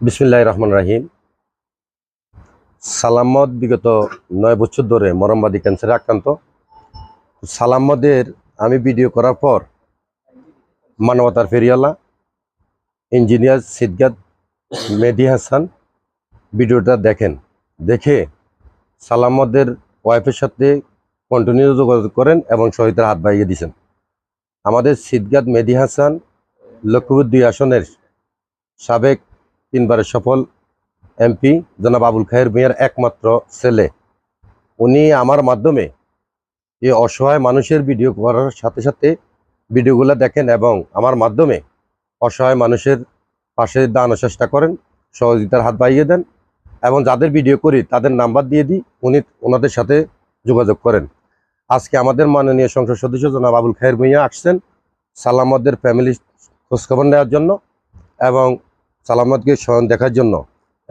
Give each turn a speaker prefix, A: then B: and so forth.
A: বিসমিল্লাহ রহমান রাহিম। সালামত বিগত নয় বছর ধরে মরমবাদী ক্যান্সারে আক্রান্ত। সালামদের আমি ভিডিও করার পর মানবতার ফেরিয়ালা ইঞ্জিনিয়ার সিদ্ধাত মেদি হাসান ভিডিওটা দেখেন। দেখে সালামদের ওয়াইফের সাথে কন্টিনিউ যোগাযোগ করেন এবং শহীদের হাত বাড়িয়ে দিয়েছেন। আমাদের সিদ্ধাত মেদি হাসান লক্ষ্মীপুর দুই আসনের সাবেক তিনবারের সফল এমপি জনাব আবুল খায়ের মিয়ার একমাত্র ছেলে। উনি আমার মাধ্যমে এই অসহায় মানুষের ভিডিও করার সাথে সাথে ভিডিওগুলো দেখেন এবং আমার মাধ্যমে অসহায় মানুষের পাশে দাঁড়ানোর চেষ্টা করেন, সহযোগিতার হাত বাড়িয়ে দেন এবং যাদের ভিডিও করি তাদের নাম্বার দিয়ে দিই, উনি ওনাদের সাথে যোগাযোগ করেন। আজকে আমাদের মাননীয় সংসদ সদস্য জনাব আবুল খায়ের মিয়া আসছেন সালামদের ফ্যামিলি খোঁজখবর নেওয়ার জন্য এবং সালামতকে স্বয়ং দেখার জন্য।